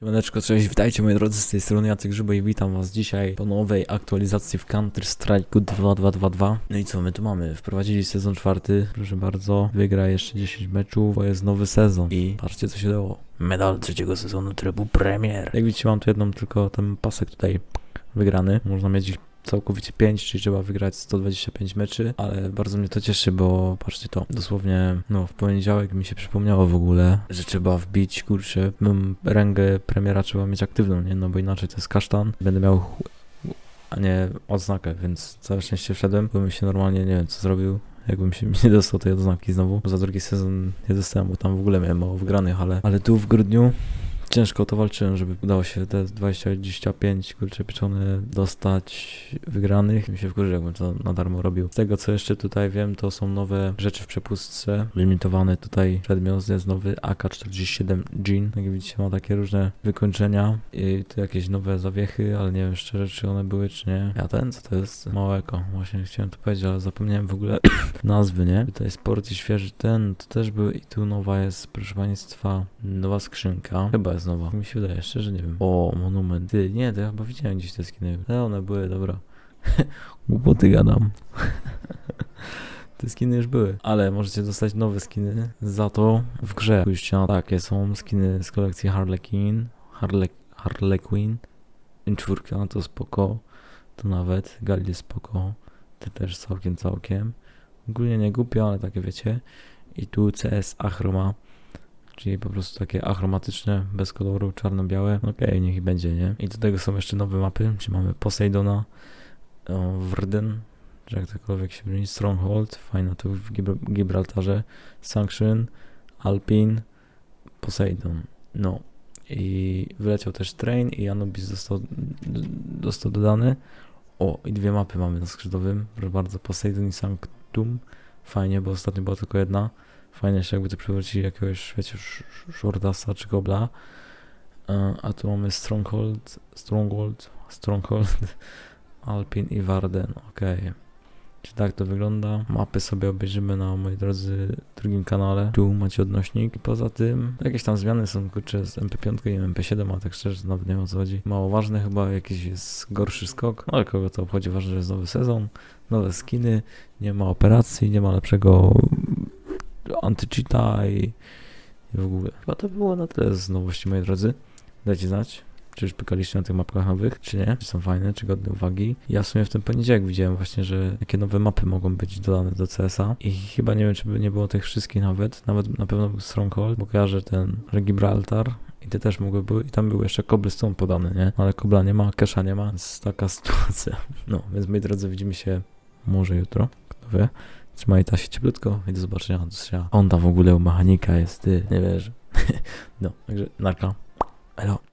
Siemaneczko, cześć, witajcie moi drodzy, z tej strony Jacek Grzybo i witam was dzisiaj po nowej aktualizacji w Counter Strike'u 2222. No i co my tu mamy? Wprowadzili sezon czwarty, proszę bardzo, wygra jeszcze 10 meczów, to jest nowy sezon i patrzcie co się dało. Medal trzeciego sezonu trybu Premier. Jak widzicie mam tu jedną tylko ten pasek tutaj wygrany, można mieć ich całkowicie 5, czyli trzeba wygrać 125 meczy, ale bardzo mnie to cieszy, bo patrzcie to, dosłownie no w poniedziałek mi się przypomniało w ogóle, że trzeba wbić, kurczę, ręgę premiera trzeba mieć aktywną, nie, no bo inaczej to jest kasztan, będę miał a nie odznakę, więc całe szczęście wszedłem, bym się normalnie, nie wiem co zrobił, jakbym się nie dostał tej odznaki znowu, za drugi sezon nie dostałem, bo tam w ogóle miałem mało wygranych, ale, ale tu w grudniu ciężko to walczyłem, żeby udało się te 20-25 kurcze pieczone dostać wygranych. Mi się wkurzy, jakbym to na darmo robił. Z tego co jeszcze tutaj wiem, to są nowe rzeczy w przepustce. Limitowany tutaj przedmiot jest nowy AK-47 Jean. Jak widzicie ma takie różne wykończenia i tu jakieś nowe zawiechy, ale nie wiem szczerze czy one były czy nie. Ja ten, co to jest? Małeko. Właśnie chciałem to powiedzieć, ale zapomniałem w ogóle nazwy, nie? Tutaj sport i świeży ten, to też był i tu nowa jest, proszę państwa, nowa skrzynka. Chyba jest nowa. Mi się wydaje, szczerze nie wiem. O, monument. Ty, nie, to ja chyba widziałem gdzieś te skiny. Te one były, dobra. Głupoty gadam. Te skiny już były, ale możecie dostać nowe skiny za to w grze. Spójrzcie na takie są skiny z kolekcji Harlequin, Harle Harlequin, czwórka to spoko, to nawet, Galil spoko, te też całkiem, całkiem. Ogólnie nie głupio, ale takie wiecie. I tu CS Achroma, czyli po prostu takie achromatyczne, bez koloru, czarno-białe. Okej, niech i będzie, nie? I do tego są jeszcze nowe mapy, czyli mamy Poseidona, o, Vrden, czy jak się brzmi, Stronghold, fajna tu w Gibr- Gibraltarze, Sanction, Alpin, Poseidon, no. I wyleciał też Train i Anubis został, został dodany. O, i dwie mapy mamy na skrzydłowym, proszę bardzo, Poseidon i Sanctum. Fajnie, bo ostatnio była tylko jedna. Fajnie jeszcze jakby to przywrócili jakiegoś, wiecie, Shordasa czy Gobla. E, A tu mamy Stronghold, Stronghold, Stronghold, Alpin i Warden, okej. Czy tak to wygląda? Mapy sobie obejrzymy na, moi drodzy, drugim kanale. Tu macie odnośnik. I poza tym, jakieś tam zmiany są, kurczę, z MP5 i MP7, a tak szczerze, nawet nie wiem o co chodzi. Mało ważne chyba, jakiś jest gorszy skok. No ale kogo to obchodzi, ważne, że jest nowy sezon, nowe skiny, nie ma operacji, nie ma lepszego anti-cheata i, i w ogóle. Chyba to było na tyle z nowości, moi drodzy. Dajcie znać, czy już pykaliście na tych mapkach nowych, czy nie, czy są fajne, czy godne uwagi. Ja w sumie w ten poniedziałek widziałem właśnie, że jakie nowe mapy mogą być dodane do CS-a i chyba nie wiem, czy by nie było tych wszystkich nawet, nawet na pewno był Stronghold, bo kojarzę ten Gibraltar i te też mogły były, i tam był jeszcze Cobblestone podany, nie? Ale Kobla nie ma, Kesha nie ma, więc taka sytuacja. No, więc moi drodzy, widzimy się może jutro, kto wie. Trzymajcie się cieplutko i do zobaczenia. Do. On tam w ogóle u mechanika jest, ty, nie wiesz. no, także narka. Hello.